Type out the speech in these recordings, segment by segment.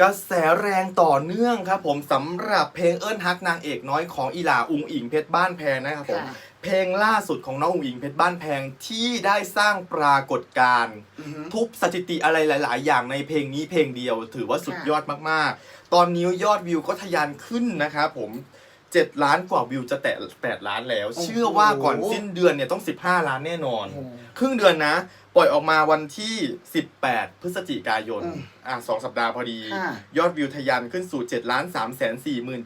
กระแสแรงต่อเนื่องครับผมสำหรับเพลงเอิ้นฮักนางเอกน้อยของอีหลาอุงอิงเพชรบ้านแพงนะครับผมค่ะ เพลงล่าสุดของน้องอุงอิงเพชรบ้านแพงที่ได้สร้างปรากฏการณ์ อือฮึ ทุบสถิติอะไรหลาย ๆ อย่างในเพลงนี้เพลงเดียว ถือว่าสุดค่ะยอดมาก ๆ ตอนนี้ยอดวิวก็ทะยานขึ้นนะครับผม 7 ล้านกว่าวิวจะแตะ8ล้านแล้วเชื่อว่าก่อนสิ้นเดือนเนี่ยต้อง 15 ล้านแน่นอน โอ้โห ครึ่งเดือนนะ ปล่อยออกมาวันที่ 18 พฤศจิกายนอืมอะสองสัปดาห์พอดี ค่ะ ยอดวิวทะยานขึ้นสู่ 7 ล้าน3 4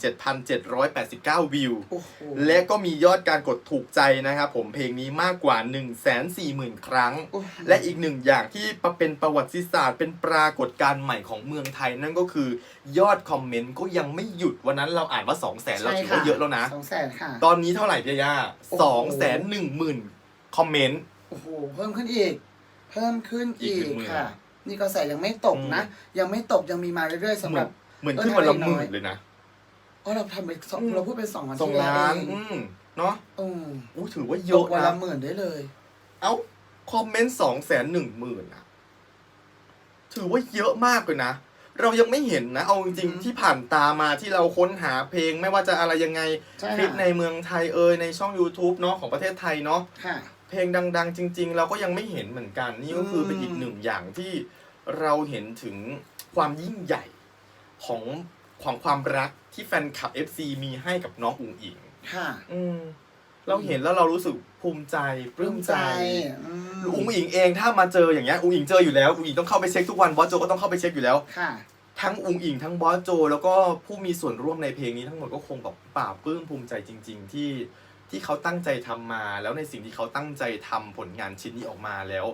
7 7 8 9 วิว โอ้โห และก็มียอดการกดถูกใจนะครับผมเพลงนี้มากกว่า 1 4 0 0 0 0 ครั้ง โอ้โห และอีกหนึ่งอย่างที่เป็นประวัติศาสตร์ เป็นปรากฏการณ์ใหม่ของเมืองไทยนั่นก็คือยอดคอมเมนต์ก็ยังไม่หยุดวันนั้นเราอ่านว่า 2 0 0 0 0 0เราถือว่าเยอะแล้วนะ สองแสนค่ะ ตอนนี้เท่าไหร่พี่ย่าโอ้สโหองแสนหนึ่งหมื่นคอมเมนต์ โอ้โห เพิ่มขึ้นอีก เพิ่มขึ้นอีอีกกหนึ่งหมื่นค่ะ นี่กระแสยังไม่ตกนะ ยังไม่ตกยังมีมาเรื่อยๆสำเหหมืรัอบนเหมือนขึ้นวันละหมื่นเลยนะอ๋อเราทำไปสองอืมเราพูดไปสองวันสองที่แล้วล้านเองอืมเนาะอืมอู้ถือว่าเยตอะกวันนะละหมื่นได้เลย เอ้าคอมเมนต์สองแสนหนึ่งหมื่นอะถือว่าเยอะมากเลยนะ เรายังไม่เห็นนะ เอาจริงอืมๆที่ผ่านตามาที่เราค้นหาเพลงไม่ว่าจะอะไรยังไงใช่คลิปในค่ะเมืองไทยเอยในช่อง YouTube เนาะของประเทศไทยเนาะค่ะ เพลงดัง ๆ จริง ๆ เราก็ยังไม่เห็นเหมือนกัน นี่ก็คือมเป็นอีกหนึ่งอย่างที่เราเห็นถึงความยิ่งใหญ่ของของความรักที่แฟนคลับ FC มีให้กับน้องอุ๋งอิงค่ะ อืมเราเห็นแล้วเรารู้สึกภูมิใจปลื้มใจอืมอุ๋งอิงเองถ้ามาเจออย่างเงี้ยอุ๋งอิงเจออยู่แล้วอุ๋งอิงต้องเข้าไปเช็คทุกวันบอสโจก็ต้องเข้าไปเช็คอยู่แล้ว ค่ะ ทั้งอุ๋งอิงทั้งบอสโจ แล้วก็ผู้มีส่วนร่วมในเพลงนี้ทั้งหมดก็คงแบบปลาบปลื้มภูมิใจจริง ๆ ที่ ที่เขาตั้งใจทำมา แล้วในสิ่งที่เขาตั้งใจทำผลงานชิ้นนี้ออกมาแล้ว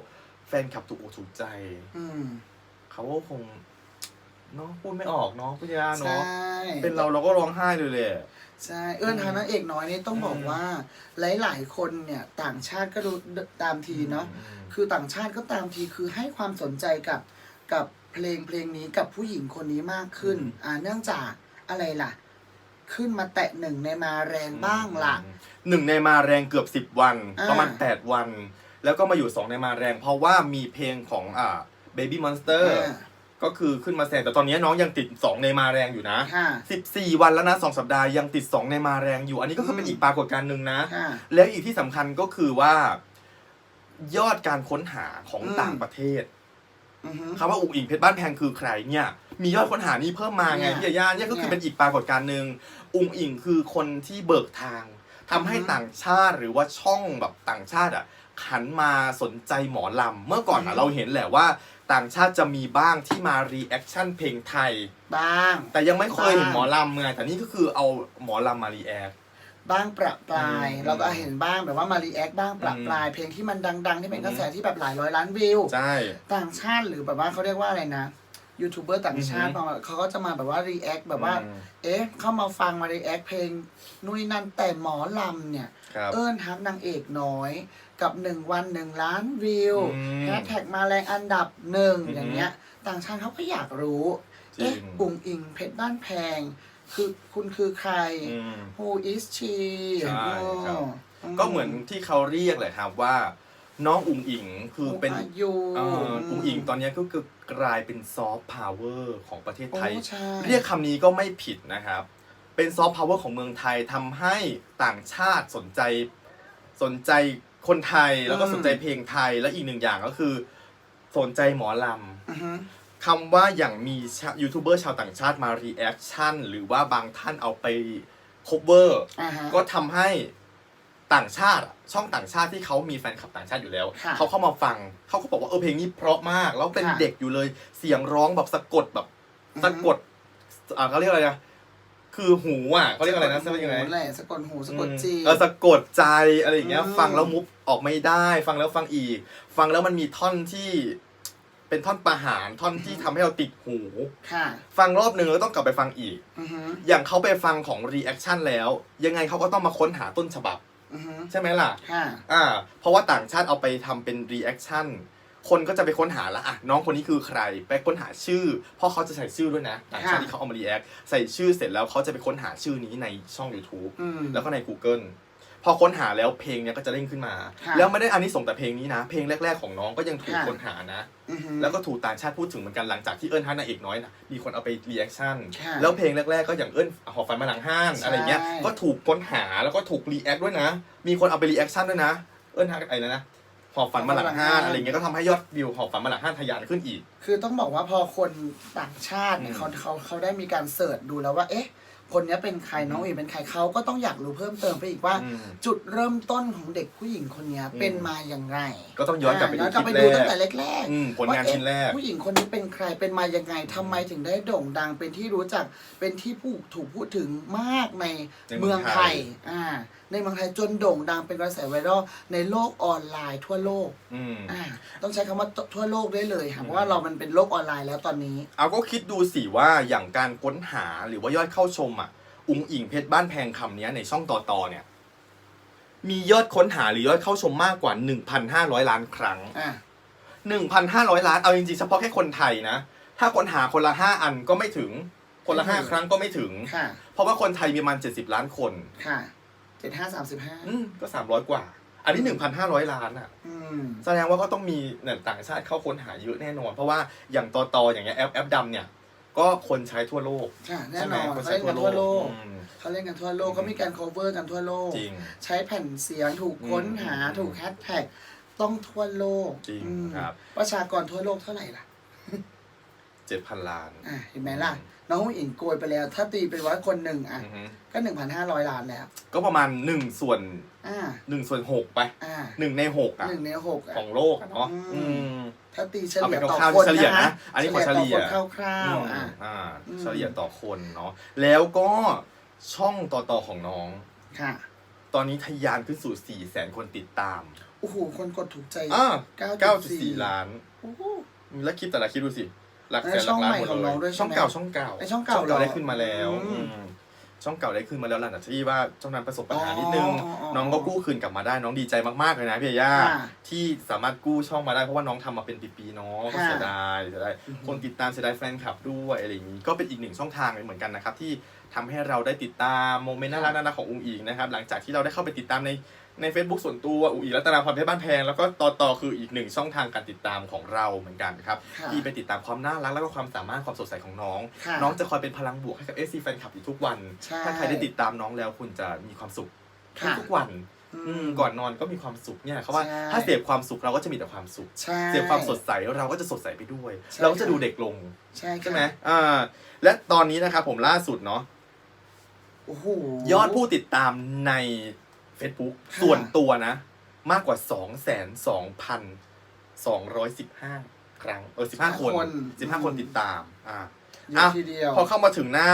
แฟนคลับถูกอกถูกใจ อืมเขาก็คงเนาะพูดไม่ออกเนาะพี่ยาใช่เนาะเป็นเราเราก็ร้องไห้เลยเลยใช่เอื้อนทางนางเอกน้อยนี่ต้องบอกอืมว่า หลายๆคนเนี่ยต่างชาติก็ดูตามทีเนาะอืมคือต่างชาติก็ตามทีคือให้ความสนใจกับกับเพลงเพลงนี้กับผู้หญิงคนนี้มากขึ้น อ่าเนื่องจากอะไรล่ะ ขึ้นมาแตะหนึ่งในมาแรงบ้างล่ะ หนึ่งในมาแรงเกือบสิบวัน อ่า ประมาณแปดวัน แล้วก็มาอยู่สองในมาแรง เพราะว่ามีเพลงของอ่า Baby Monster อ่าก็คือขึ้นมาแซงแต่ตอนนี้น้องยังติดสองในมาแรงอยู่นะ ค่ะสิบสี่วันแล้วนะสองสัปดาห์ยังติดสองในมาแรงอยู่ อันนี้ก็คือเป็นอืม อีกปรากฏการณ์หนึ่งนะ ค่ะ แล้วอีกที่สำคัญก็คือว่า ยอดการค้นหาของอืม ต่างประเทศ อือฮึ คำว่าอุ๋งอิงเพชรบ้านแพงคือใครเนี่ย มียอดค้นหานี้เพิ่มมาไงเนี่ยพี่ยาย่าเนี่ยก็คือเนี่ยเป็นอีกปรากฏการณ์หนึ่งอุ๋งอิงคือคนที่เบิกทางทำให้อือฮึต่างชาติหรือว่าช่องแบบต่างชาติอะหันมาสนใจหมอลำ เมื่อก่อนอืออะฮึเราเห็นแหละว่าต่างชาติจะมีบ้างที่มารีแอคชั่นเพลงไทย บ้าง แต่ยังไม่เคยเห็นบ้างหมอลำไงแต่นี่ก็คือเอาหมอลำมารีแอคบ้างประปรายอืมเราก็เห็นบ้างแบบว่ามารีแอคบ้างประปราย เพลงที่มันดัง ๆ ที่เป็นกระแสที่แบบหลายร้อยล้านวิวใช่ต่างชาติหรือแบบว่าเขาเรียกว่าอะไรนะ ยูทูบเบอร์ต่างชาติอือฮึมาเขาก็จะมาแบบว่ารีแอคแบบว่าอืมเอ๊ะ เข้ามาฟังมารีแอคเพลงนู่นนี่นั่นแต่หมอลำเนี่ยครับเอิ้นฮักนางเอกน้อย กับหนึ่งวันหนึ่งล้านวิวอืมแฮชแท็กมาแรงอันดับหนึ่งอือฮึอย่างเงี้ย ต่างชาติเขาก็อยากรู้จริงเอ๊ะอุ๋งอิงเพชรบ้านแพง คือคุณคือใครอืม Who is she ใช่ครับอ๋อก็เหมือนที่เขาเรียกเลยครับว่า น้องอุ๋งอิงคือเป็นอายุ เอ่ออุ๋งอิงตอนนี้ก็คือกลายเป็นซอฟต์พาวเวอร์ของประเทศไทย โอ้ใช่ เรียกคำนี้ก็ไม่ผิดนะครับ เป็นซอฟต์พาวเวอร์ของเมืองไทยทำให้ต่างชาติสนใจสนใจคนไทยแล้วก็อืมสนใจเพลงไทยและอีกหนึ่งอย่างก็คือ สนใจหมอลอือฮึำคำว่าอย่างมีชายูทูบเบอร์ชาวต่างชาติมารีแอคชั่นหรือว่าบางท่านเอาไปคเวอร์ อ่าฮะ ก็ทำให้ ต่างชาติอะช่องต่างชาติที่เขามีแฟนคลับต่างชาติอยู่แล้ว ค่ะเขาเข้ามาฟังเขาก็บอกว่าเออเพลงนี้เพราะมากแล้วเป็นค่ะเด็กอยู่เลยเสียงร้องแบบสะกดแบบอือฮึ สะกดอ่าเขาเรียกอะไรนะคือหูอะเขาเรียกอะไรนะสะกดใช่ไหมยังไง หูแหละสะกดหูสะกดจี เออสะกดใจอะไรอย่างเงี้ย อืม ฟังแล้วมุฟออกไม่ได้ ฟังแล้วฟังอีก ฟังแล้วมันมีท่อนที่ เป็นท่อนประหารท่อนที่ทำให้เราติดหู ค่ะ ฟังรอบหนึ่งแล้วต้องกลับไปฟังอีก อือฮึอย่างเขาไปฟังของรีแอคชั่นแล้ว ยังไงเขาก็ต้องมาค้นหาต้นฉบับ อือฮึใช่ไหมล่ะ ค่ะ อ่า เพราะว่าต่างชาติเอาไปทำเป็นรีแอคชั่นคนก็จะไปค้นหาละอะน้องคนนี้คือใคร ไปค้นหาชื่อ เพราะเขาจะใส่ชื่อด้วยนะต่างชาติค่ะ ที่เขาเอามารีแอคใส่ชื่อเสร็จแล้วเขาจะไปค้นหาชื่อนี้ในช่อง YouTube อืม แล้วก็ใน Google พพอค้นหาแล้วเพลงเนี้ยก็จะเด้งขึ้นมา ค่ะแล้วไม่ได้อันนี้ส่งส์แต่เพลงนี้นะ เพลงแรก ๆของน้องก็ยังถูกค่ะ ค้นหานะ อือฮึ แล้วก็ถูกต่างชาติพูดถึงเหมือนกันหลังจากที่เอิญฮันนางเอกน้อยนะมีคนเอาไปรีแอคชั่นค่ะแล้วเพลงแรกๆก็อย่างเอิญหอฟันมาหลังห้านใช่ อะไรเงี้ยก็ถูกค้นหาแล้วก็ถูกรีแอคด้วยนะ มีคนเอาไปรีแอคชั่นด้วยนะ เอิญฮันไอ้นะนะหอฟันมาหลังห้านอะไรเงี้ยก็ทำให้ยอดวิวหอฟันมาหลังห้านทะยานขึ้นอีก คือต้องบอกว่าพอคนต่างชาติเนี่ยอืมเขาเขาเขาได้มีการเสิร์ชดูแล้วว่า เอ๊ะ คนเนี้ยเป็นใครน้องเอ๋เป็นใครเขาก็ต้องอยากรู้เพิ่มเติมไปอีกว่า อืม จุดเริ่มต้นของเด็กผู้หญิงคนเนี้ยอืมเป็นมาอย่างไรก็ต้องย้อนกลับไปย้ดูอนคกลับลิไปปดูแรตั้งกแต่แรกอืมผลงานว่ชิ้นแรกเอ๊ะผู้หญิงคนนี้เป็นใครเป็นมายังไงทำไมถึงได้โด่งดัง เป็นที่รู้จักเป็นที่ผู้ถูกพูดถึงมากในในเมืเมือองงไทไทยย อ่าในเมืองไทยจนโด่งดังเป็นกระแสไวรัลในโลกออนไลน์ทั่วโลกอืม อ่าต้องใช้คำว่าทั่วโลกได้เลยค่ะเพราะว่าเรามันเป็นโลกออนไลน์แล้วตอนนี้ เอาก็คิดดูสิว่าอย่างการค้นหาหรือว่ายอดเข้าชมอะ อุงอิงเพชรบ้านแพงคำเนี้ยในช่องต่อต่อเนี่ย มียอดค้นหาหรือยอดเข้าชมมากกว่า 1,500 ล้านครั้ง อ่า1,500 ล้านเอาจริงๆเฉพาะแค่คนไทยนะ ถ้าค้นหาคนละ 5 อันก็ไม่ถึง คนละ 5 ครั้งก็ไม่ถึง ค่ะเพราะว่าคนไทยมีประมาณ70 ล้านคน ค่ะ เจ็ดห้าสามสิบห้าอืมก็300กว่า อันนี้1,500ล้านอะ อืม แสดงว่าก็ต้องมีเนี่ยต่างชาติเข้าค้นหาเยอะแน่นอน เพราะว่าอย่างตอตออย่างเงี้ยแอปแอปดำเนี่ย ก็คนใช้ทั่วโลกค่ะแน่ใช่นไหมอนคนเขาใช้เล่นทั่กัวนโลทั่วโลกกอืมเขาเล่นกันทั่วโลกอืมเขามีการ cover กันทั่วโลก จริง ใช้แผ่นเสียงถูกค้นหาอืมถูกแฮชแท็กต้องทั่วโลกจริงอืมครับ ประชากรทั่วโลกเท่าไหร่ล่ะเจ็ดพันล้าน อะเห็นไหมล่ะ น้องอิงโกยไปแล้ว ถ้าตีเป็นว่าคนหนึ่งอะ อือฮึก็หนึ่งพันห้าร้อยล้านแล้ว ก็ประมาณหนึ่งส่วนอ่า หนึ่งส่วนหกไปอ่าหนึ่งในหกอะหนึ่งในหกอะ ของโลกอะเนาะอืมอืม ถ้าตีเฉเอาลี่เป็ยนต่อคร่าวๆคนเฉลี่ยนะนะอันนี้ขอเฉลี่ย ต่อคนคร่าวๆอือะมอ่าอืม เฉลี่ยต่อคนเนาะแล้วก็ช่องต่อต่อของน้อง ค่ะตอนนี้ทะยานขึ้นสู่สี่แสนคนติดตามโอ้โหคนกดถูกใจอ่าเก้าเก้าจุดสี่ล้าน โอ้โหแล้วคลิปแต่ละคลิปดูสิ หลักแสนหช่ลัอกงล้านใหม่หมดของเลน้องด้วยยใช่ไหมช่องเก่าช่องเก่าไอ้ช่องเก่าช่องเก่าเหรอได้ขึ้นมาแล้วอืม อืมช่องเก่าได้ขึ้นมาแล้วหลังจากที่ว่าช่องนั้นประสบปัญหานิดนึง อ๋ออ๋อน้องก็กู้คืนกลับมาได้น้องดีใจมากๆเลยนะพี่ย่าค่ะที่สามารถกู้ช่องมาได้เพราะว่าน้องทำมาเป็นปีๆเนาะก็ค่ะเสียดายเสียดายอือฮึ คนติดตามเสียดายแฟนคลับด้วยอะไรอย่างนี้ก็เป็นอีกหนึ่งช่องทางเหมือนกันนะครับที่ทำให้เราได้ติดตามโมเมนต์น่ารักน่ารักของอุ้งอิงนะครับหลังจากที่เราได้เข้าไปติดตามใน ใน Facebook ส่วนตัวอุ้งอิงรัตนาพรเพชรบ้านแพง แล้วก็ต่อต่อคืออีกหนึ่งช่องทางการติดตามของเราเหมือนกันครับค่ะที่ไปติดตามความน่ารักแล้วก็ความสามารถความสดใสของน้อง ค่ะน้องจะคอยเป็นพลังบวกให้กับเอซีแฟนคลับอยู่ทุกวัน ใช่ถ้าใครได้ติดตามน้องแล้วคุณจะมีความสุขค่ะ ทุกๆวัน อือืมมก่อนนอนก็มีความสุขเนี่ยเขาว่าใช่ ถ้าเสพความสุขเราก็จะมีแต่ความสุข ใช่ เสพความสดใสเราก็จะสดใสไปด้วย ใช่ เราก็จะดูเด็กลงใช่ค่ะใช่ไหมอ่าและตอนนี้นะครับผมล่าสุดเนาะโอ้โหยอดผู้ติดตามใน Facebook ค่ะ ส่วนตัวนะ มากกว่า2 2 2 215ครั้งเออ15คน15คนติดตาม อ่าเยอะทีเดียวพอเข้ามาถึงหน้า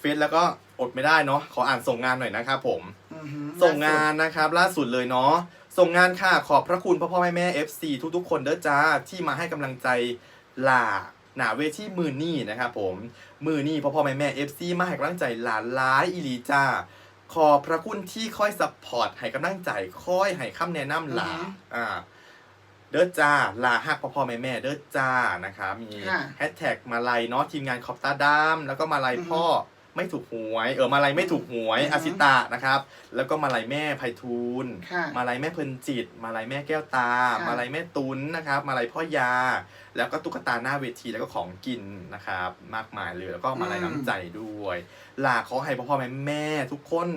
เฟซแล้วก็อดไม่ได้เนาะขออ่านส่งงานหน่อยนะครับผม อือหือส่งงานนะครับล่าสุดเลยเนาะส่งงานค่ะขอบพระคุณพ่อพ่อแม่แม่ FC ทุกๆ คนเด้อจ้าที่มาให้กำลังใจหลาหนาเวทีมือนี่นะครับผมมือนี่พ่อพ่อแม่แม่ FC มาให้กำลังใจหลานร้ายอีหลีจ้า ขอบพระคุณที่ค่อยซัพพอร์ตให้กำลังใจค่อยให้คำแนะนำหลาอือฮึอ่า เด้อจ้าลาฮักพ่อพ่อแม่แม่เด้อจ้านะครับมีค่ะแฮชแท็กมาลัยเนาะทีมงานขอบตาดำแล้วก็มาลัยอือฮึ พ่อ ไม่ถูกหวยเออมาลัยไม่ถูกหวยอือฮึอาซิตะนะครับ แล้วก็มาลัยแม่ไพฑูรย์ค่ะมาลัยแม่เพลินจิต มาลัยแม่แก้วตา ค่ะ มาลัยแม่ตุนนะครับ มาลัยพ่อยา แล้วก็ตุ๊กตาหน้าเวทีแล้วก็ของกินนะครับ มากมายเลยแล้วก็มาลัยน้ำใจด้วยลาขอให้พ่อพ่อแม่แม่ทุกคน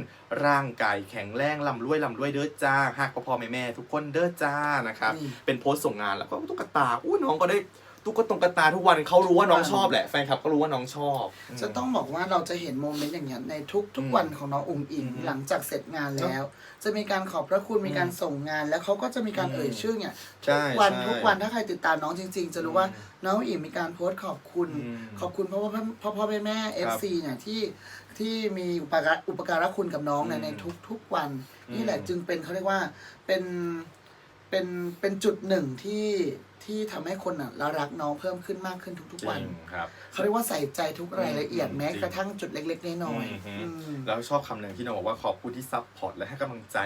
ร่างกายแข็งแรงลำรวยลำรวยเด้อจ้าหักพ่อพ่อแม่แม่ทุกคนเด้อจ้านะครับ นี่ เป็นโพสต์ส่งงานแล้วก็ตุ๊กตาอู้น้องก็ได้ ตุ๊กตงกตาทุกวันเขารู้ว่าน้องชอบแหละแฟนคลับก็รู้ว่าน้องชอบจะต้องบอกว่าเราจะเห็นโมเมนต์อย่างเงี้ยในทุกทุกอืมวันของน้องอุ๋งอิงอืมหลังจากเสร็จงานแล้ว จะมีการขอบพระคุณมีการส่งงาน แล้วเขาก็จะมีการอืมเอ่ยชื่อเนี่ยใช่ทุกวันใช่ทุกวันถ้าใครติดตามน้องจริง ๆ จะรู้ว่าอืมน้องอุ๋งอิงมีการโพสต์ขอบคุณอืมขอบคุณพ่อพ่อพ่อพ่อแม่แม่เอฟซีเนี่ยที่ที่มีอุปการะอุปการะคุณกับน้องในอืมในทุกทุกวันอืมนี่แหละจึงเป็นเขาเรียกว่าเป็นเป็นเป็นจุดหนึ่งที่ ที่ทำให้คนอะรักน้องเพิ่มขึ้นมากขึ้นทุกจๆวันริงครับ เขาเรียกว่าใส่ใจทุกรายละเอียดอืมแม้จริงกระทั่งจุดเล็กๆน้อยอืม ๆอืมแล้วชอบคำหนึ่งที่น้องบอกว่าขอบคุณที่ซัพพอร์ตและให้กำลังใจ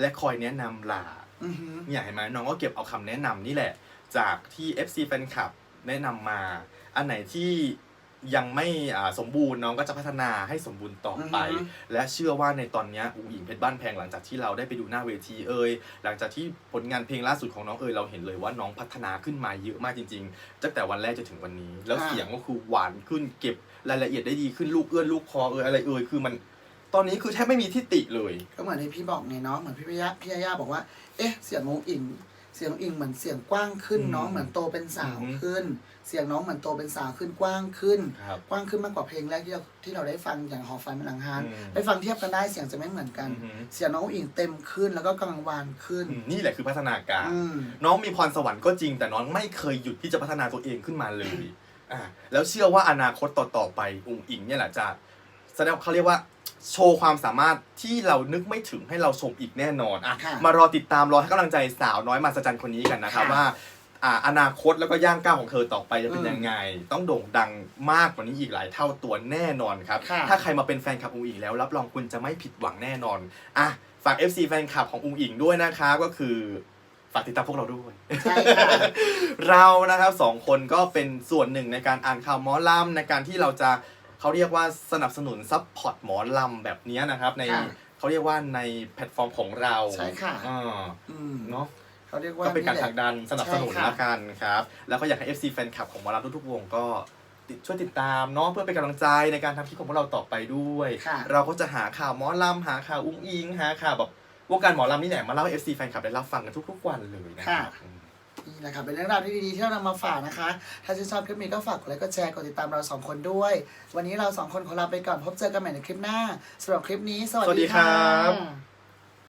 และคอยแนะนำหลาอือหือ เนี่ยเห็นไหมน้องก็เก็บเอาคำแนะนำนี่แหละ จากที่ FC แฟนคลับแนะนำมา อันไหนที่ ยังไม่อ่าสมบูรณ์น้องก็จะพัฒนาให้สมบูรณ์ต่อไป อือฮึ และเชื่อว่าในตอนเนี้ยอุ๋งอิงเพชรบ้านแพงหลังจากที่เราได้ไปดูหน้าเวทีเอ่ยหลังจากที่ผลงานเพลงล่าสุดของน้องเอ่ยเราเห็นเลยว่าน้องพัฒนาขึ้นมาเยอะมากจริงๆตั้งแต่วันแรกจนถึงวันนี้ แล้วค่ะเสียงก็คือหวานขึ้นเก็บรายละเอียดได้ดีขึ้นลูกเอื้อนลูกคอเอ่ยอะไรเอ่ยคือมัน ตอนนี้คือแทบไม่มีที่ติเลย ก็เหมือนที่พี่บอกไงเนาะเหมือนพี่พยาพี่ยาย่าบอกว่า เอ๊ะ เสียงน้องอิง เสียงอิงเหมือนเสียงกว้างขึ้นอืมน้องเหมือนโตเป็นสาวอือฮึขึ้น เสียงน้องเหมือนโตเป็นสาวขึ้นกว้างขึ้นครับกว้างขึ้นมากกว่าเพลงแรกที่เราที่เราได้ฟังอย่างหอฟันหลังฮานอืมไปฟังเทียบกันได้เสียงจะไม่เหมือนกันอือฮึเสียงน้องอิงเต็มขึ้นแล้วก็กังวานขึ้นอืมนี่แหละคือพัฒนาการอืมน้องมีพรสวรรค์ก็จริง แต่น้องไม่เคยหยุดที่จะพัฒนาตัวเองขึ้นมาเลยอ่าแล้วเชื่อว่าอนาคตต่อๆไปอุ๋งอิงเนี่ยแหละจะแสดงเขาเรียกว่า โชว์ความสามารถที่เรานึกไม่ถึงให้เราชมอีกแน่นอนอะค่ะมารอติดตามรอให้กำลังใจสาวน้อยมหัศจรรย์คนนี้กันนะครับค่ะว่าอ่าอนาคตแล้วก็ย่างก้าวของเธอต่อไปจะเป็นอืมยังไง ต้องโด่งดังมากกว่านี้อีกหลายเท่าตัวแน่นอนครับ ค่ะ ถ้าใครมาเป็นแฟนคลับอุ๋งอิงแล้วรับรองคุณจะไม่ผิดหวังแน่นอนอะฝาก FC แฟนคลับของอุ๋งอิงด้วยนะครับก็คือฝากติดตามพวกเราด้วย ใช่ค่ะ เรานะครับสองคนก็เป็นส่วนหนึ่งในการอ่านข่าวหมอลำในการที่เราจะ เขาเรียกว่าสนับสนุนซัพพอร์ตหมอลำแบบนี้นะครับ ในค่ะเขาเรียกว่าในแพลตฟอร์มของเราใช่ค่ะ อ่าอืมเนาะ เขาเรียกว่าก็เป็นการแหผละลักดันสนับสนุนใช่ค่ะ ละกันครับ แล้วก็อยากให้ FC แฟนคลับของหมอลำทุกๆวงก็ติดช่วยติดตามเนาะเพื่อเป็นกำลังใจในการทำคลิปของพวกเราต่อไปด้วย ค่ะ เราก็จะหาข่าวหมอลำหาข่าวอุ้งอิงหาข่าวแบบวงการหมอลำนี่แหละมาเล่าให้ FC แฟนคลับได้รับฟังกันทุกๆวันเลยนะครับอืม นี่แหละค่ะเป็นเรื่องราวที่ดีๆที่เรานำมาฝากนะคะ ถ้าชื่นชอบคลิปนี้ก็ฝากกดไลค์กดแชร์กดติดตามเราสองคนด้วย วันนี้เราสองคนขอลาไปก่อนพบเจอกันใหม่ในคลิปหน้าสำหรับคลิปนี้ สวัสดีครัค่ะบ